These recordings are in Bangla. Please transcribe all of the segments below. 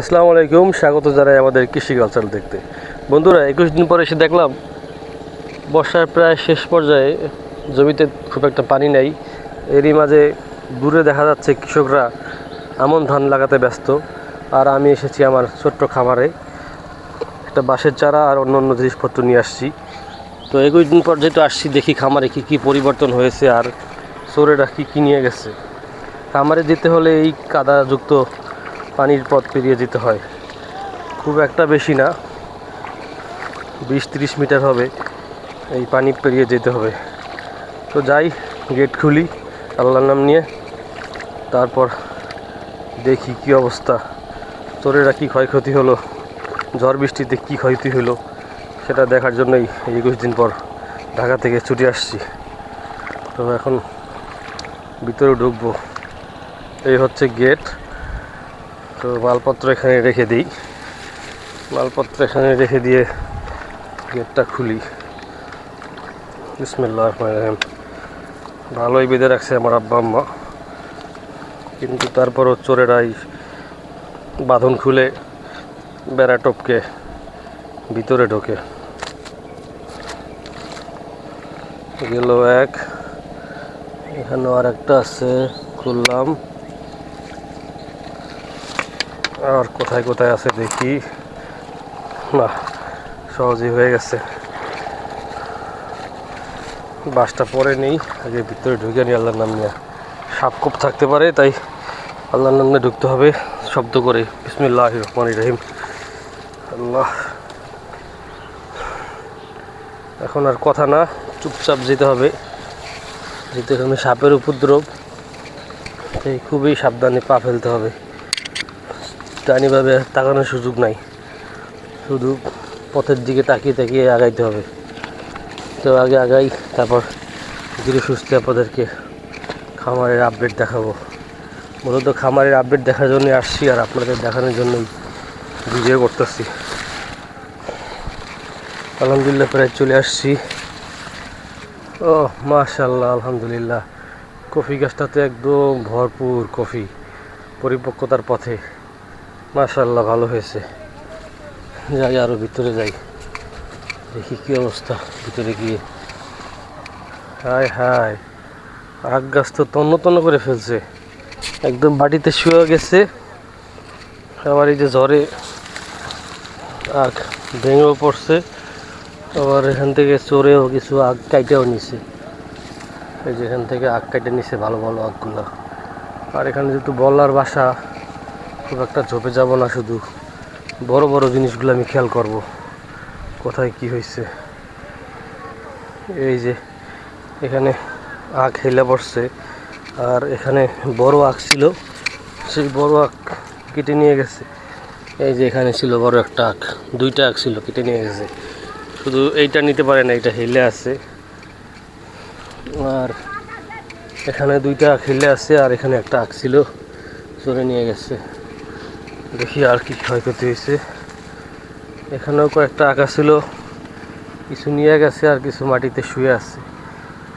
আসসালামু আলাইকুম, স্বাগত জানাই আমাদের কৃষি কালচার দেখতে। বন্ধুরা, একুশ দিন পরে এসে দেখলাম, বর্ষার প্রায় শেষ পর্যায়ে জমিতে খুব একটা পানি নেই। এরই মাঝে দূরে দেখা যাচ্ছে কৃষকরা আমন ধান লাগাতে ব্যস্ত। আর আমি এসেছি আমার ছোট্ট খামারে। একটা বাঁশের চারা আর অন্য অন্য জিনিসপত্র নিয়ে আসছি। তো একুশ দিন পর যেহেতু আসছি, দেখি খামারে কী কী পরিবর্তন হয়েছে আর চোরেরা কী কী নিয়ে গেছে। খামারে যেতে হলে এই কাদাযুক্ত পানির পথ পেরিয়ে যেতে হয়। খুব একটা বেশি না। বিশ তিরিশ মিটার হবে এই পানি পেরিয়ে যেতে হবে। তো যাই, গেট খুলি, আল্লাহর নাম নিয়ে, তারপর দেখি কি অবস্থা। চোরেরা কী ক্ষয়ক্ষতি হলো? ঝড় বৃষ্টিতে কী ক্ষয়ক্ষতি হলো? সেটা দেখার জন্যই একুশ দিন পর ঢাকা থেকে ছুটে আসছি। তো এখন ভিতরে ঢুকবো। এই হচ্ছে গেট। তো মালপত্র এখানে রেখে দিই। মালপত্র এখানে রেখে দিয়ে গেটটা খুলি। বিসমিল্লাহ ভালোই বেঁধে রাখছে আমার আব্বা আম্মা। কিন্তু তারপরও চোরেরাই বাঁধন খুলে বেড়া টপকে, ভিতরে ঢোকে। গেল এক। এখানেও আর একটা আছে, খুললাম। আর কোথায় কোথায় আছে দেখি। না সহজেই হয়ে গেছে। বাসটা পরে নেই, আগে ভিতরে ঢুকে নি, আল্লাহর নাম নিয়ে। সাপ কোপ থাকতে পারে, তাই আল্লাহর নাম নিয়ে ঢুকতে হবে, শব্দ করে। বিসমিল্লাহ রহমান রহিম। আল্লাহ। এখন আর কথা না, চুপচাপ যেতে হবে। যেতে এখানে সাপের উপদ্রব, তাই খুবই সাবধানে পা ফেলতে হবে। টানিভাবে তাকানোর সুযোগ নাই। শুধু পথের দিকে তাকিয়ে তাকিয়ে আগাইতে হবে। তো আগে আগাই, তারপর ধীরে সুস্থে আপনাদেরকে খামারের আপডেট দেখাবো। মূলত খামারের আপডেট দেখার জন্য আসছি আর আপনাদের দেখানোর জন্যই ভিডিও করতেছি। আলহামদুলিল্লাহ, প্রায় চলে আসছি। ও মাশাল্লাহ আলহামদুলিল্লাহ। কফি গাছটাতে একদম ভরপুর কফি, পরিপক্কতার পথে। মাশাল্লাহ ভালো হয়েছে। যাই আরও ভিতরে যাই। দেখি কী অবস্থা, ভিতরে গিয়ে। হায় হায়। আগ গাছ তো তন্ন তন্ন করে ফেলছে। একদম বাড়িতে শুয়ে গেছে। আবার এই যে ঝড়ে আগ ভেঙেও পড়ছে। আবার এখান থেকে চোরেও কিছু আগ কাইটেও নিছে। এই যে এখান থেকে আগ কাইটে নিছে ভালো ভালো আগগুলো আর এখানে যেহেতু বলার বাসা খুব একটা ঝোপে যাব না, শুধু বড় বড় জিনিসগুলো আমি খেয়াল করব। কোথায় কি হয়েছে? এই যে, এখানে আখ হেলে পড়ছে, আর এখানে বড় আখ ছিল, সেই বড় আখ কেটে নিয়ে গেছে। এই যে, এখানে ছিল বড় একটা আখ, দুইটা আখ ছিল কেটে নিয়ে গেছে। শুধু এইটা নিতে পারে না এটা হেলে আছে। আর এখানে দুইটা আখ হেলে আছে, আর এখানে একটা আখ ছিল চলে নিয়ে গেছে। দেখি আর কি ক্ষয়ক্ষতি হয়েছে। এখানেও কয়েকটা আঁকা ছিল। কিছু নিয়ে গেছে আর কিছু মাটিতে শুয়ে আছে।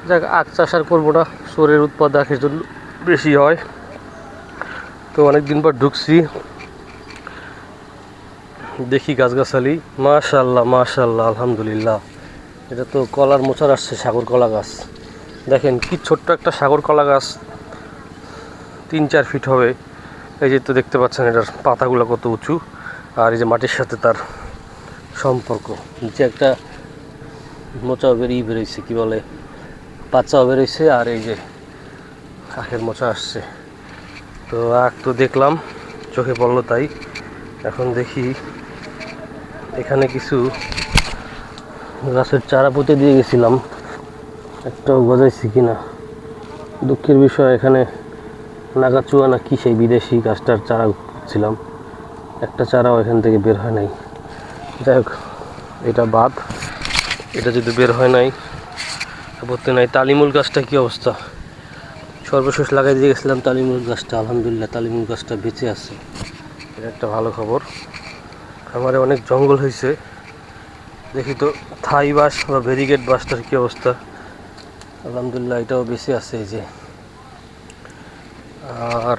যাক, আখ চাষ আর করব না। চোরের উৎপাদ আখের জন্য বেশি হয়। তো অনেক দিন পর ঢুকছি। দেখি গাছগাছালি। মাশাল্লাহ মাশাল্লাহ, আলহামদুলিল্লাহ। এটা তো কলার মোচার আসছে, সাগর কলা গাছ। দেখেন কি ছোট্ট একটা সাগর কলা গাছ। তিন চার ফিট হবে। এই যে তো দেখতে পাচ্ছেন এটার পাতাগুলো কত উঁচু, আর এই যে মাটির সাথে তার সম্পর্ক। নিচে একটা মোচাও বেরিয়ে বেরোইছে, কী বলে বাচ্চাও বেরোইছে, আর এই যে আখের মোচা আসছে। তো আখ তো দেখলাম, চোখে পড়ল তাই। এখন দেখি এখানে কিছু গাছের চারা পুঁতে দিয়ে গেছিলাম। একটাও গজাইছি কিনা। দুঃখের বিষয় এখানে নাগাচুয়া না কি সেই বিদেশি গাছটার চারা ছিলাম একটা চারাও এখান থেকে বের হয় নাই। যাই হোক, এটা বাদ। এটা যদি বের হয় নাই, আপত্তি নাই। তালিমুল গাছটা কি অবস্থা? সর্বশেষ লাগাই দিয়ে গেছিলাম তালিমুল গাছটা। আলহামদুলিল্লাহ, তালিমুল গাছটা বেঁচে আছে। এটা একটা ভালো খবর। আমারে অনেক জঙ্গল হয়েছে। দেখি তো, থাই বাস বা ভেরিগেট বাসটার কি অবস্থা? আলহামদুলিল্লাহ, এটাও বেশি আছে এই যে। আর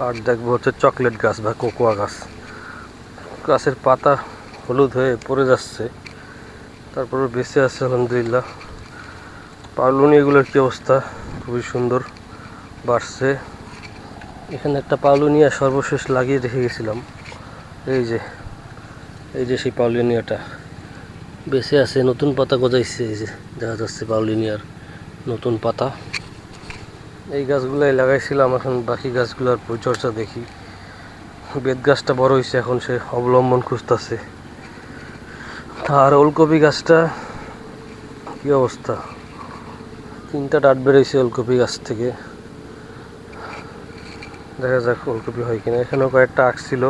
আর দেখব হচ্ছে চকলেট গাছ বা কোকোয়া গাছ। গাছের পাতা হলুদ হয়ে পড়ে যাচ্ছে। তারপরে বেঁচে আছে আলহামদুলিল্লাহ। পাউলুনি এগুলোর কি অবস্থা? খুবই সুন্দর। বাড়ছে। এখানে একটা পাউলুনিয়া সর্বশেষ লাগিয়ে রেখে গেছিলাম। এই যে এই যে সেই পাউলিনিয়াটা বেঁচে আছে, নতুন পাতা গজাইছে, এই যে দেখা যাচ্ছে পাউলিনিয়ার নতুন পাতা। এই গাছগুলাই লাগাইছিলাম, এখন বাকি গাছগুলোর পরিচর্যা দেখি। বেত গাছটা বড় হয়েছে এখন সে অবলম্বন খুঁজতেছে। আর ওলকপি গাছটা, কি অবস্থা? তিনটা ডাট বেরোইছে ওলকপি গাছ থেকে। দেখা যাক ওলকপি হয় কিনা। এখানেও কয়েকটা আখ ছিল,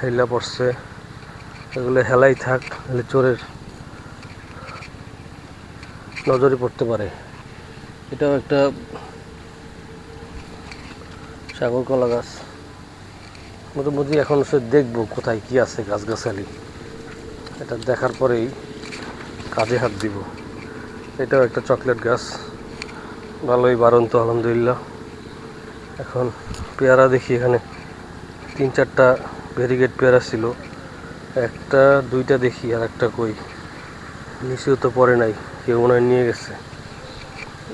হেলা পড়ছে। এগুলো হেলাই থাক তাহলে চোরের নজরে পড়তে পারে। এটাও একটা সাগর কলা গাছ। মোটামুটি এখন সে দেখব কোথায় কি আছে গাছগাছালি। এটা দেখার পরেই কাজে হাত দিব। এটাও একটা চকলেট গাছ। ভালোই বারন্ত আলহামদুলিল্লাহ। এখন পেয়ারা দেখি এখানে। তিন চারটা ভেরিগেট পেয়ারা ছিল। একটা, দুইটা দেখি আর একটা কই। নিচেও তো পড়ে নাই, কেউ মনে নিয়ে গেছে।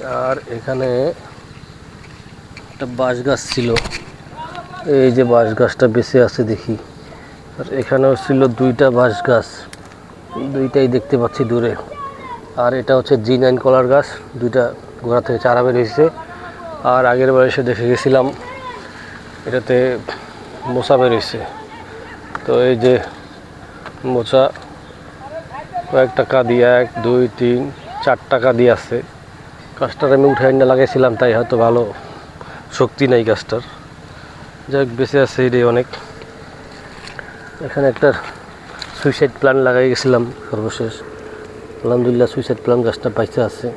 আর এখানে একটা বাঁশ গাছ ছিল। এই যে বাঁশ গাছটা বেঁচে আছে দেখি। আর এখানেও ছিল দুইটা বাঁশ গাছ দুইটাই দেখতে পাচ্ছি দূরে। আর এটা হচ্ছে জি নাইন কলার গাছ। দুইটা গোড়া থেকে চারা বের হয়েছে। আর আগের বার এসে দেখে গেছিলাম, এটাতে মোচা বের হয়েছে। তো এই যে মোচা, কয়েক টাকা দিয়ে, এক, দুই, তিন, চার টাকা দিয়ে আছে। গাছটার আমি উঠে এনে লাগাইছিলাম তাই হয়তো ভালো শক্তি নাই গাছটার। যাই বেঁচে আছে এটাই অনেক। এখানে একটা সুইসাইড প্ল্যান লাগাই গেছিলাম সর্বশেষ। আলহামদুলিল্লাহ সুইসাইড প্ল্যান গাছটা বাইচে আছে।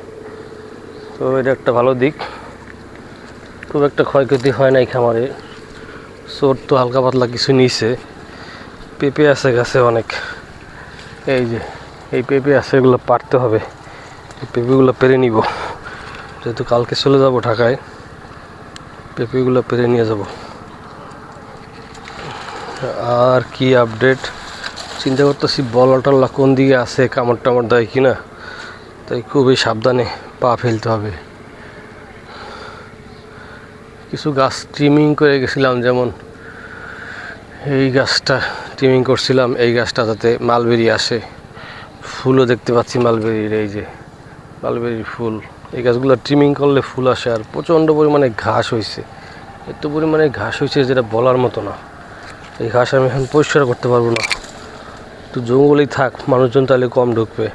তো এটা একটা ভালো দিক। খুব একটা ক্ষয়ক্ষতি হয় নাই খামারে। চোর তো হালকা পাতলা কিছু নিয়েছে পেঁপে আছে গাছে অনেক। এই যে, এই পেঁপে আছে, এগুলো পারতে হবে। পেঁপেগুলো পেরে নিব। যেহেতু কালকে চলে যাব ঢাকায়। পেঁপেগুলো পেরে নিয়ে যাব। আর কি আপডেট চিন্তা করতেছি, বলা টল্লা কোন দিকে আছে, কামড় টামড় দেয় কি না তাই খুবই সাবধানে পা ফেলতে হবে। কিছু গাছ ট্রিমিং করে গেছিলাম, যেমন এই গাছটা ট্রিমিং করছিলাম, এই গাছটা যাতে মালবেরি আসে। ফুলও দেখতে পাচ্ছি মালবেরির এই যে মালবেরির ফুল। এই গাছগুলো ট্রিমিং করলে ফুল আসে আর প্রচণ্ড পরিমাণে ঘাস হয়েছে এত পরিমাণে ঘাস হয়েছে যেটা বলার মতো না। এই ঘাস আমি এখন পরিষ্কার করতে পারব না। তো জঙ্গলেই থাক, মানুষজন তাহলে কম ঢুকবে।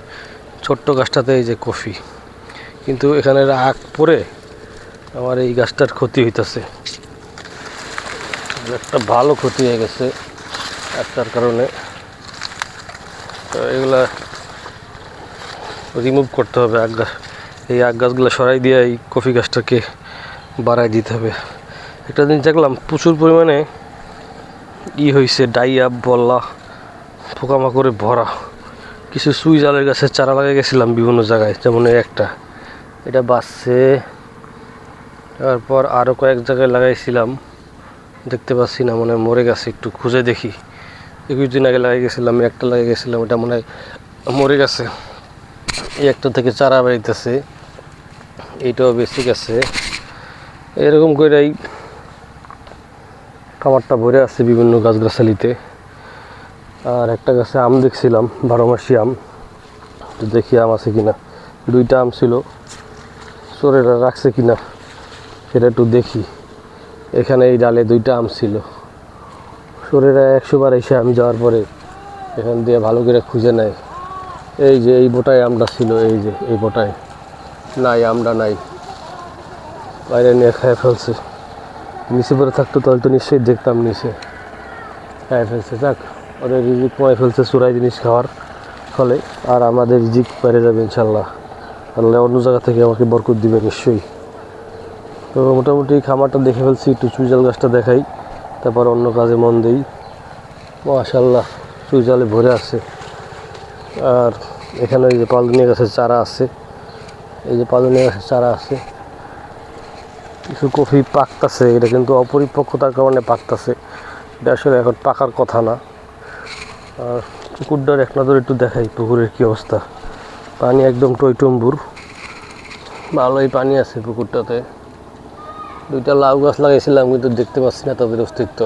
ছোট্ট গাছটাতে এই যে কফি। কিন্তু এখানে আগ পরে আমার এই গাছটার ক্ষতি হইতেছে। একটা ভালো ক্ষতি হয়ে গেছে একটার কারণে। তো এগুলা রিমুভ করতে হবে আগ গাছ এই আগ গাছগুলো সরাই দিয়ে এই কফি গাছটাকে বাড়াই দিতে হবে। একটা দিন দেখলাম, প্রচুর পরিমাণে ই হয়েছে ডাইয়া, বল্লা, পোকামাকড়ে ভরা। কিছু সুই জালের গাছের চারা লাগিয়ে গেছিলাম বিভিন্ন জায়গায়, যেমন এই একটা। এটা বাঁচছে। তারপর আরও কয়েক জায়গায় লাগাইছিলাম। দেখতে পাচ্ছি না, মনে মরে গেছে, একটু খুঁজে দেখি। একুশ দিন আগে লাগিয়ে গেছিলাম, একটা লাগিয়ে গেছিলাম এটা মনে হয় মরে গেছে। এই একটা থেকে চারা বেরিতেছে এইটাও বেশি গেছে এরকম করেই খামারটা ভরে আছে বিভিন্ন গাছগাছালিতে। আর একটা গাছে আম দেখছিলাম, বারো মাসি আম। তো দেখি আম আছে কিনা। দুইটা আম ছিল। চোরেরা রাখছে কিনা, সেটা একটু দেখি। এখানে এই ডালে দুইটা আম ছিল। চোরেরা একশো বার এসে আমি যাওয়ার পরে এখান দিয়ে ভালো করে খুঁজে নেয়। এই যে, এই বোটায় আমটা ছিল, এই যে, এই বোটায়। নাই, আমরা নাই। বাইরে নিয়ে খেয়ে ফেলছে। নিচে পরে থাকতো তাহলে তো নিশ্চয়ই দেখতাম নিচে। খেয়ে ফেলছে, যাক ওদের রিজিক কমায় ফেলছে চুরাই জিনিস খাওয়ার ফলে, আর আমাদের রিজিক বেড়ে যাবে ইনশাল্লাহ। আল্লাহ অন্য জায়গা থেকে আমাকে বরকত দিবে নিশ্চয়ই। তো মোটামুটি খামারটা দেখে ফেলছি, একটু চুইজাল গাছটা দেখাই, তারপর অন্য কাজে মন দেই। মাশাল্লাহ চুইজালে ভরে আছে। আর এখানে ওই যে পালুনিয়া গাছের চারা আছে। এই যে পালুনিয়া গাছের চারা আছে। কিছু কফি পাকতাছে, এটা কিন্তু অপরিপক্কতার কারণে পাকতাছে। এটা আসলে এখন পাকার কথা না। আর পুকুরটার এক নজর একটু দেখাই, পুকুরের কী অবস্থা। পানি একদম টইটম্বুর। ভালোই পানি আছে পুকুরটাতে। দুইটা লাউ গাছ লাগাইছিলাম, কিন্তু দেখতে পাচ্ছি না তাদের অস্তিত্ব।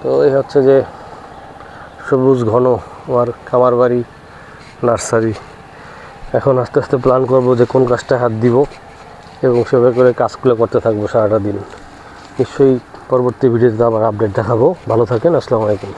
তো এই হচ্ছে যে সবুজ ঘন আমার খামার বাড়ি নার্সারি। এখন আস্তে আস্তে প্ল্যান করব যে কোন কাজটা হাত দিব এবং সেভাবে করে কাজগুলো করতে থাকব সারাটা দিন। নিশ্চয়ই পরবর্তী ভিডিওতে আবার আপডেট দেখাবো। ভালো থাকেন, আসসালামু আলাইকুম।